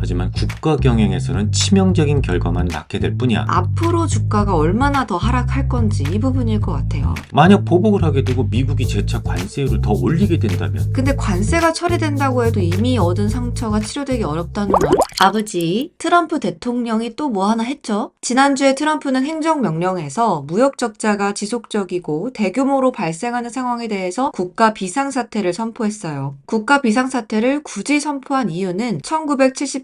하지만 국가 경영에서는 치명적인 결과만 낳게 될 뿐이야. 앞으로 주가가 얼마나 더 하락할 건지 이 부분일 것 같아요. 만약 보복을 하게 되고 미국이 재차 관세율을 더 올리게 된다면 근데 관세가 처리된다고 해도 이미 얻은 상처가 치료되기 어렵다는 말. 아버지, 트럼프 대통령이 또 뭐 하나 했죠? 지난주에 트럼프는 행정명령에서 무역 적자가 지속적이고 대규모로 발생하는 상황에 대해서 국가 비상사태를 선포했어요. 국가 비상사태를 굳이 선포한 이유는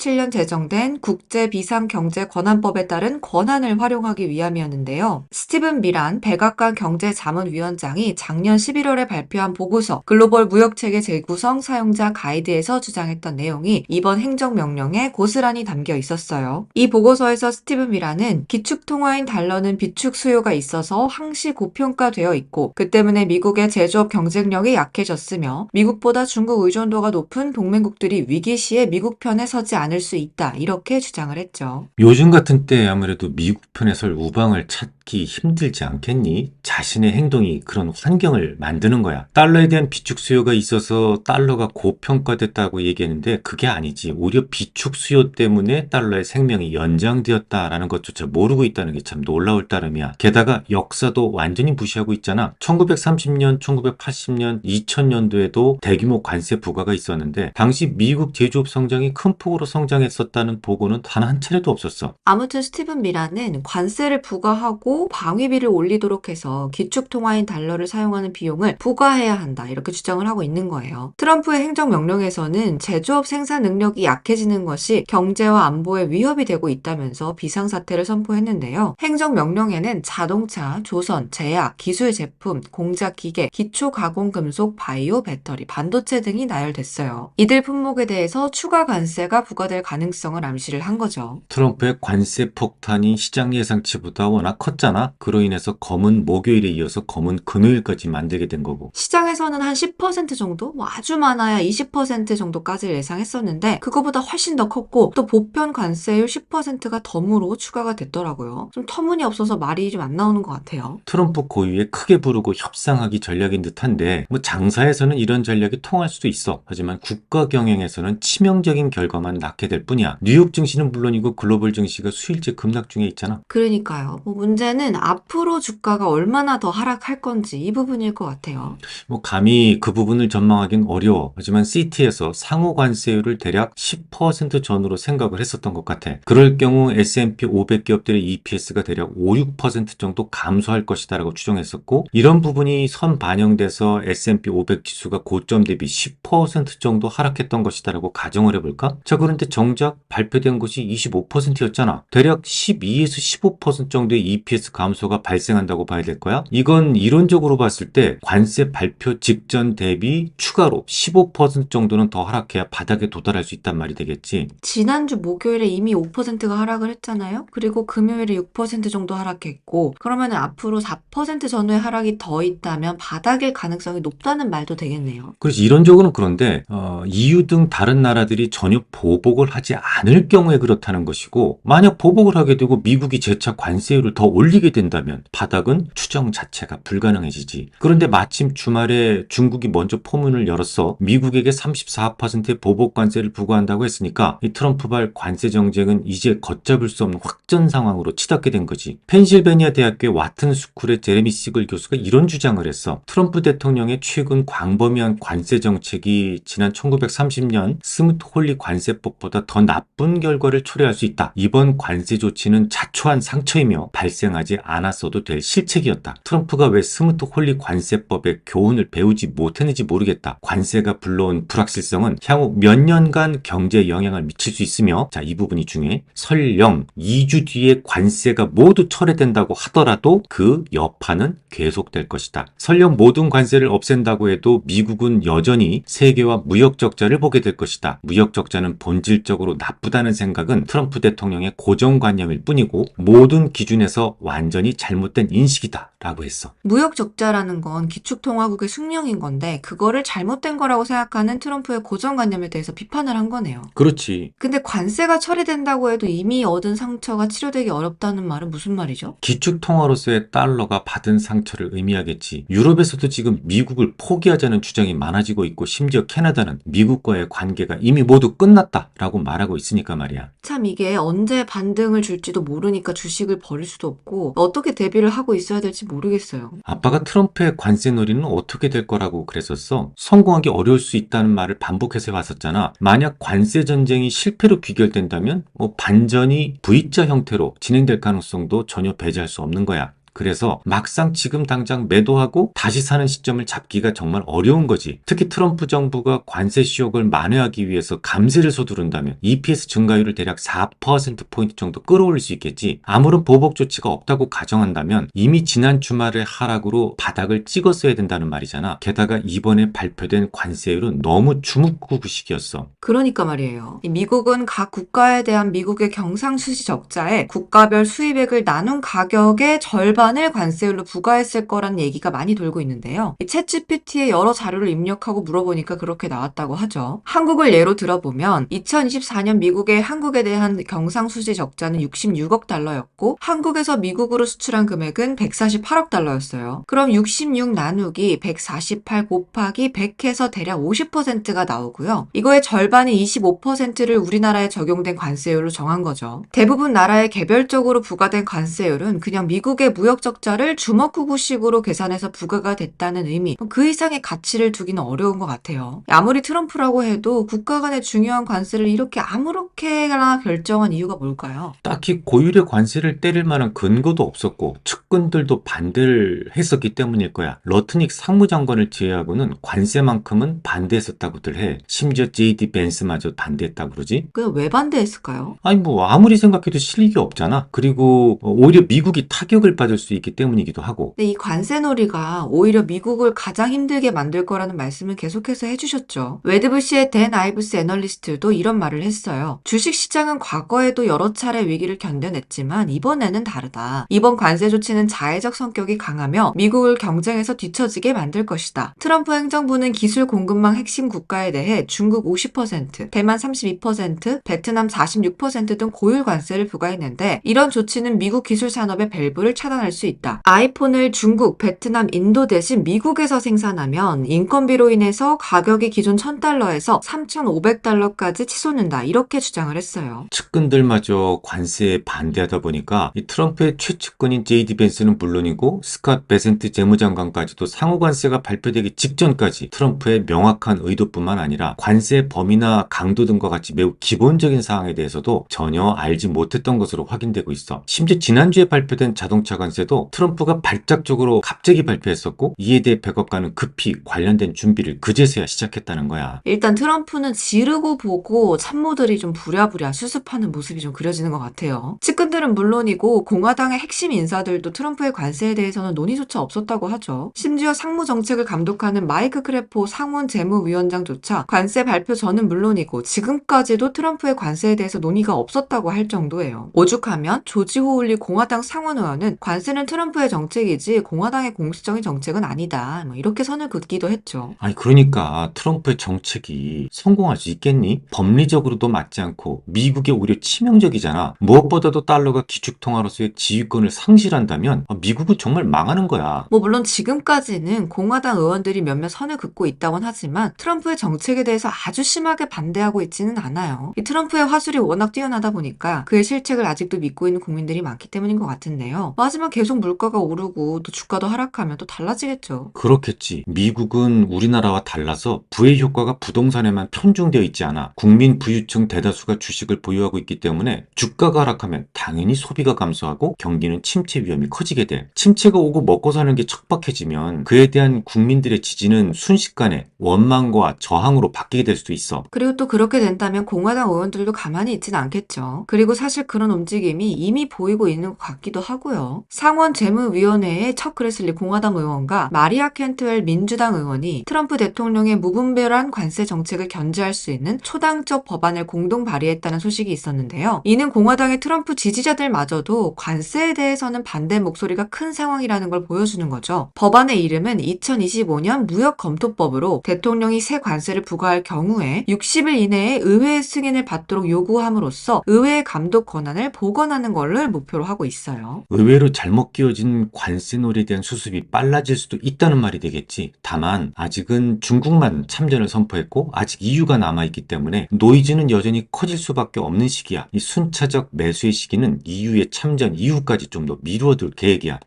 1977년 제정된 국제 비상 경제 권한법에 따른 권한을 활용하기 위함이었는데요. 스티븐 미란 백악관 경제 자문위원장이 작년 11월에 발표한 보고서 글로벌 무역체계 재구성 사용자 가이드에서 주장했던 내용이 이번 행정명령에 고스란히 담겨 있었어요. 이 보고서에서 스티븐 미란은 기축통화인 달러는 비축 수요가 있어서 항시 고평가되어 있고 그 때문에 미국의 제조업 경쟁력이 약해졌으며 미국보다 중국 의존도가 높은 동맹국들이 위기 시에 미국 편에 서지 않을 수 있다 이렇게 주장을 했죠. 요즘 같은 때 아무래도 미국 편에 설 우방을 찾 기 힘들지 않겠니? 자신의 행동이 그런 환경을 만드는 거야. 달러에 대한 비축 수요가 있어서 달러가 고평가됐다고 얘기했는데 그게 아니지. 오히려 비축 수요 때문에 달러의 생명이 연장되었다라는 것조차 모르고 있다는 게 참 놀라울 따름이야. 게다가 역사도 완전히 무시하고 있잖아. 1930년, 1980년, 2000년도에도 대규모 관세 부과가 있었는데 당시 미국 제조업 성장이 큰 폭으로 성장했었다는 보고는 단 한 차례도 없었어. 아무튼 스티븐 미란은 관세를 부과하고 방위비를 올리도록 해서 기축통화인 달러를 사용하는 비용을 부과해야 한다 이렇게 주장을 하고 있는 거예요. 트럼프의 행정명령에서는 제조업 생산 능력이 약해지는 것이 경제와 안보에 위협이 되고 있다면서 비상사태를 선포했는데요. 행정명령에는 자동차, 조선, 제약, 기술 제품, 공작 기계, 기초 가공 금속, 바이오, 배터리, 반도체 등이 나열됐어요. 이들 품목에 대해서 추가 관세가 부과될 가능성을 암시를 한 거죠. 트럼프의 관세 폭탄이 시장 예상치보다 워낙 컸잖아. 그로 인해서 검은 목요일에 이어서 검은 금요일까지 만들게 된 거고. 시장에서는 한 10% 정도, 뭐 아주 많아야 20% 정도까지 예상했었는데 그거보다 훨씬 더 컸고 또 보편 관세율 10%가 덤으로 추가가 됐더라고요. 좀 터무니없어서 말이 좀 안 나오는 것 같아요. 트럼프 고유의 크게 부르고 협상하기 전략인 듯한데 뭐 장사에서는 이런 전략이 통할 수도 있어. 하지만 국가 경영에서는 치명적인 결과만 낳게 될 뿐이야. 뉴욕 증시는 물론이고 글로벌 증시가 수일째 급락 중에 있잖아. 그러니까요. 뭐 문제 는 앞으로 주가가 얼마나 더 하락할 건지 이 부분일 것 같아요. 뭐 감히 그 부분을 전망하긴 어려워. 하지만 CT에서 상호 관세율을 대략 10% 전후로 생각을 했었던 것 같아. 그럴 경우 S&P 500 기업들의 EPS가 대략 5, 6% 정도 감소할 것이다라고 추정했었고 이런 부분이 선 반영돼서 S&P 500 지수가 고점 대비 10% 정도 하락했던 것이다라고 가정을 해볼까? 자 그런데 정작 발표된 것이 25%였잖아. 대략 12에서 15% 정도의 EPS 감소가 발생한다고 봐야 될 거야? 이건 이론적으로 봤을 때 관세 발표 직전 대비 추가로 15% 정도는 더 하락해야 바닥에 도달할 수 있단 말이 되겠지. 지난주 목요일에 이미 5%가 하락을 했잖아요. 그리고 금요일에 6% 정도 하락했고 그러면 앞으로 4% 전후의 하락이 더 있다면 바닥일 가능성이 높다는 말도 되겠네요. 그래서 이론적으로는 그런데 어, EU 등 다른 나라들이 전혀 보복을 하지 않을 경우에 그렇다는 것이고 만약 보복을 하게 되고 미국이 재차 관세율을 더 올리 게 된다면 바닥은 추정 자체가 불가능해지지. 그런데 마침 주말에 중국이 먼저 포문을 열었어 미국에게 34%의 보복 관세를 부과한다고 했으니까 이 트럼프발 관세 정책은 이제 걷잡을 수 없는 확전 상황으로 치닫게 된 거지. 펜실베니아 대학교의 와튼 스쿨의 제레미 시글 교수가 이런 주장을 했어. 트럼프 대통령의 최근 광범위한 관세 정책이 지난 1930년 스무트 홀리 관세법보다 더 나쁜 결과를 초래할 수 있다. 이번 관세 조치는 자초한 상처이며 발생 하지 않았어도 될 실책이었다. 트럼프가 왜 스무트 홀리 관세법의 교훈을 배우지 못했는지 모르겠다. 관세가 불러온 불확실성은 향후 몇 년간 경제에 영향을 미칠 수 있으며 자, 이 부분이 중요해. 설령 2주 뒤에 관세가 모두 철회된다고 하더라도 그 여파는 계속될 것이다. 설령 모든 관세를 없앤다고 해도 미국은 여전히 세계와 무역 적자를 보게 될 것이다. 무역 적자는 본질적으로 나쁘다는 생각은 트럼프 대통령의 고정관념일 뿐이고 모든 기준에서 완전히 잘못된 인식이다 라고 했어. 무역 적자라는 건 기축통화국의 숙명인 건데 그거를 잘못된 거라고 생각하는 트럼프의 고정관념에 대해서 비판을 한 거네요. 그렇지. 근데 관세가 처리된다고 해도 이미 얻은 상처가 치료되기 어렵다는 말은 무슨 말이죠? 기축 통화로서의 달러가 받은 상처를 의미하겠지. 유럽에서도 지금 미국을 포기하자는 주장이 많아지고 있고 심지어 캐나다는 미국과의 관계가 이미 모두 끝났다 라고 말하고 있으니까 말이야. 참 이게 언제 반등을 줄지도 모르니까 주식을 버릴 수도 없고 어떻게 대비를 하고 있어야 될지 모르겠어요. 아빠가 트럼프의 관세 놀이는 어떻게 될 거라고 그랬었어? 성공하기 어려울 수 있다는 말을 반복해서 해왔었잖아. 만약 관세 전쟁이 실패로 귀결된다면 뭐 반전이 V자 형태로 진행될 가능성도 전혀 배제할 수 없는 거야. 그래서 막상 지금 당장 매도하고 다시 사는 시점을 잡기가 정말 어려운 거지. 특히 트럼프 정부가 관세 쇼크를 만회하기 위해서 감세를 서두른다면 EPS 증가율을 대략 4%포인트 정도 끌어올릴 수 있겠지. 아무런 보복 조치가 없다고 가정한다면 이미 지난 주말의 하락으로 바닥을 찍었어야 된다는 말이잖아. 게다가 이번에 발표된 관세율은 너무 주묵구구식이었어. 그러니까 말이에요. 이 미국은 각 국가에 대한 미국의 경상수지 적자에 국가별 수입액을 나눈 가격의 절반 을 관세율로 부과했을 거라는 얘기가 많이 돌고 있는데요. 이 챗GPT에 여러 자료를 입력하고 물어보니까 그렇게 나왔다고 하죠. 한국을 예로 들어보면 2024년 미국의 한국에 대한 경상수지 적자는 66억 달러였고 한국에서 미국으로 수출한 금액은 148억 달러였어요. 그럼 66 나누기 148 곱하기 100해서 대략 50%가 나오고요. 이거의 절반인 25%를 우리나라에 적용된 관세율로 정한 거죠. 대부분 나라에 개별적으로 부과된 관세율은 그냥 미국의 무역 적자를 주먹구구식으로 계산해서 부과가 됐다는 의미, 그 이상의 가치를 두기는 어려운 것 같아요. 아무리 트럼프라고 해도 국가 간의 중요한 관세를 이렇게 아무렇게나 결정한 이유가 뭘까요? 딱히 고율의 관세를 때릴 만한 근거도 없었고 측근들도 반대를 했었기 때문일 거야. 러트닉 상무장관을 제외하고는 관세만큼은 반대했었다고들 해. 심지어 JD 벤스마저 반대했다고 그러지? 그냥 왜 반대했을까요? 아니 뭐 아무리 생각해도 실익이 없잖아. 그리고 오히려 미국이 타격을 받을 수 있기 때문이기도 하고. 근데 이 관세놀이가 오히려 미국을 가장 힘들게 만들 거라는 말씀을 계속해서 해주셨죠. 웨드부시의 댄 아이브스 애널리스트도 이런 말을 했어요. 주식시장은 과거에도 여러 차례 위기를 견뎌냈지만 이번에는 다르다. 이번 관세 조치는 자해적 성격이 강하며 미국을 경쟁에서 뒤처지게 만들 것이다. 트럼프 행정부는 기술 공급망 핵심 국가에 대해 중국 50%, 대만 32%, 베트남 46%등 고율 관세를 부과했는데 이런 조치는 미국 기술 산업의 밸브를 차단할 수 있다. 아이폰을 중국, 베트남, 인도 대신 미국에서 생산하면 인건비로 인해서 가격이 기존 1000달러에서 3500달러까지 치솟는다. 이렇게 주장을 했어요. 측근들마저 관세에 반대하다 보니까 이 트럼프의 최측근인 제이디 벤스는 물론이고 스캇 베센트 재무장관까지도 상호 관세가 발표되기 직전까지 트럼프의 명확한 의도뿐만 아니라 관세 범위나 강도 등과 같이 매우 기본적인 사항에 대해서도 전혀 알지 못했던 것으로 확인되고 있어. 심지어 지난주에 발표된 자동차 관세 도 트럼프가 발작적으로 갑자기 발표했었고 이에 대해 백악관은 급히 관련된 준비를 그제서야 시작했다는 거야. 일단 트럼프는 지르고 보고 참모들이 좀 부랴부랴 수습하는 모습이 좀 그려지는 것 같아요. 측근들은 물론이고 공화당의 핵심 인사들도 트럼프의 관세에 대해서는 논의조차 없었다고 하죠. 심지어 상무 정책을 감독하는 마이크 크레포 상원 재무위원장조차 관세 발표 전은 물론이고 지금까지도 트럼프의 관세에 대해서 논의가 없었다고 할 정도예요. 오죽하면 조지 호울리 공화당 상원 의원은 관세 는 트럼프의 정책이지 공화당의 공식적인 정책은 아니다. 뭐 이렇게 선을 긋기도 했죠. 아니 그러니까 트럼프의 정책이 성공할 수 있겠니? 법리적으로도 맞지 않고 미국에 오히려 치명적이잖아. 무엇보다도 달러가 기축통화로서의 지휘권을 상실한다면 아, 미국은 정말 망하는 거야. 뭐 물론 지금까지는 공화당 의원들이 몇몇 선을 긋고 있다곤 하지만 트럼프의 정책에 대해서 아주 심하게 반대하고 있지는 않아요. 이 트럼프의 화술이 워낙 뛰어나다 보니까 그의 실책을 아직도 믿고 있는 국민들이 많기 때문인 것 같은데요. 뭐 하지만 계속 물가가 오르고 또 주가도 하락하면 또 달라지겠죠. 그렇겠지. 미국은 우리나라와 달라서 부의 효과가 부동산에만 편중되어 있지 않아. 국민 부유층 대다수가 주식을 보유하고 있기 때문에 주가가 하락하면 당연히 소비가 감소하고 경기는 침체 위험이 커지게 돼. 침체가 오고 먹고 사는 게 척박해지면 그에 대한 국민들의 지지는 순식간에 원망과 저항으로 바뀌게 될 수도 있어. 그리고 또 그렇게 된다면 공화당 의원들도 가만히 있진 않겠죠. 그리고 사실 그런 움직임이 이미 보이고 있는 것 같기도 하고요. 상원 재무위원회의 척 그레슬리 공화당 의원과 마리아 켄트웰 민주당 의원이 트럼프 대통령의 무분별한 관세 정책을 견제할 수 있는 초당적 법안을 공동 발의했다는 소식이 있었는데요. 이는 공화당의 트럼프 지지자들마저도 관세에 대해서는 반대 목소리가 큰 상황이라는 걸 보여주는 거죠. 법안의 이름은 2025년 무역검토법으로 대통령이 새 관세를 부과할 경우에 60일 이내에 의회의 승인을 받도록 요구함으로써 의회의 감독 권한을 복원하는 것을 목표로 하고 있어요. 의외로 잘못 끼워진 관세놀이에 대한 수습이 빨라질 수도 있다는 말이 되겠지. 다만 아직은 중국만 참전을 선포했고 아직 EU가 남아있기 때문에 노이즈는 여전히 커질 수밖에 없는 시기야. 이 순차적 매수의 시기는 EU의 참전 이후까지 좀 더 미루어둘 계획이야.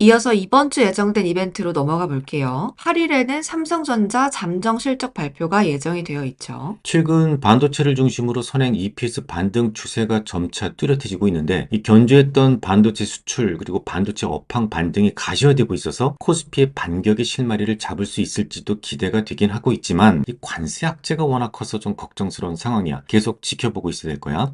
이어서 이번 주 예정된 이벤트로 넘어가 볼게요. 8일에는 삼성전자 잠정 실적 발표가 예정이 되어 있죠. 최근 반도체를 중심으로 선행 EPS 반등 추세가 점차 뚜렷해지고 있는데 이 견조했던 반도체 수출 그리고 반도체 업황 반등이 가시화되고 있어서 코스피의 반격의 실마리를 잡을 수 있을지도 기대가 되긴 하고 있지만 이 관세 악재가 워낙 커서 좀 걱정스러운 상황이야. 계속 지켜보고 있어야 될 거야.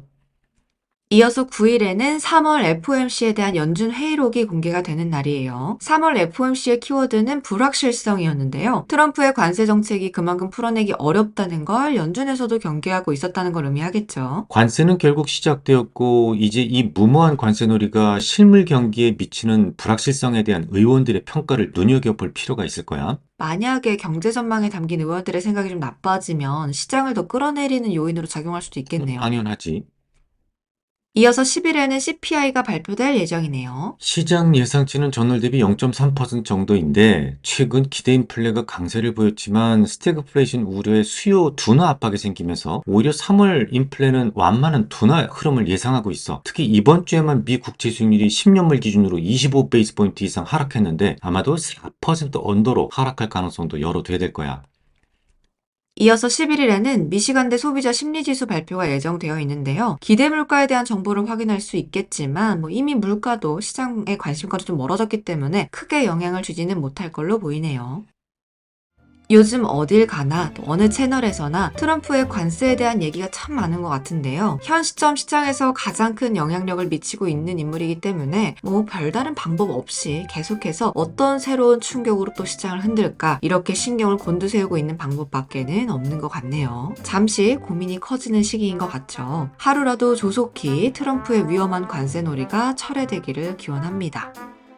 이어서 9일에는 3월 FOMC에 대한 연준 회의록이 공개가 되는 날이에요. 3월 FOMC의 키워드는 불확실성이었는데요. 트럼프의 관세 정책이 그만큼 풀어내기 어렵다는 걸 연준에서도 경계하고 있었다는 걸 의미하겠죠. 관세는 결국 시작되었고 이제 이 무모한 관세놀이가 실물 경기에 미치는 불확실성에 대한 의원들의 평가를 눈여겨볼 필요가 있을 거야. 만약에 경제 전망에 담긴 의원들의 생각이 좀 나빠지면 시장을 더 끌어내리는 요인으로 작용할 수도 있겠네요. 당연하지. 이어서 10일에는 CPI가 발표될 예정이네요. 시장 예상치는 전월 대비 0.3% 정도인데 최근 기대 인플레가 강세를 보였지만 스태그플레이션 우려에 수요 둔화 압박이 생기면서 오히려 3월 인플레는 완만한 둔화 흐름을 예상하고 있어. 특히 이번 주에만 미 국채 수익률이 10년물 기준으로 25 베이스 포인트 이상 하락했는데 아마도 4% 언더로 하락할 가능성도 열어둬야 될 거야. 이어서 11일에는 미시간대 소비자 심리지수 발표가 예정되어 있는데요. 기대 물가에 대한 정보를 확인할 수 있겠지만 뭐 이미 물가도 시장의 관심과도 좀 멀어졌기 때문에 크게 영향을 주지는 못할 걸로 보이네요. 요즘 어딜 가나 또 어느 채널에서나 트럼프의 관세에 대한 얘기가 참 많은 것 같은데요. 현 시점 시장에서 가장 큰 영향력을 미치고 있는 인물이기 때문에 뭐 별다른 방법 없이 계속해서 어떤 새로운 충격으로 또 시장을 흔들까 이렇게 신경을 곤두세우고 있는 방법밖에는 없는 것 같네요. 잠시 고민이 커지는 시기인 것 같죠. 하루라도 조속히 트럼프의 위험한 관세 놀이가 철회되기를 기원합니다.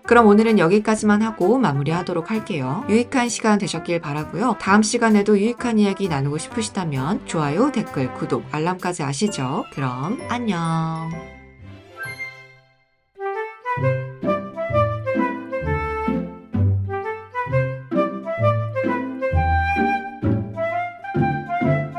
그럼 오늘은 여기까지만 하고 마무리하도록 할게요. 유익한 시간 되셨길 바라고요. 다음 시간에도 유익한 이야기 나누고 싶으시다면 좋아요, 댓글, 구독, 알람까지 아시죠? 그럼 안녕.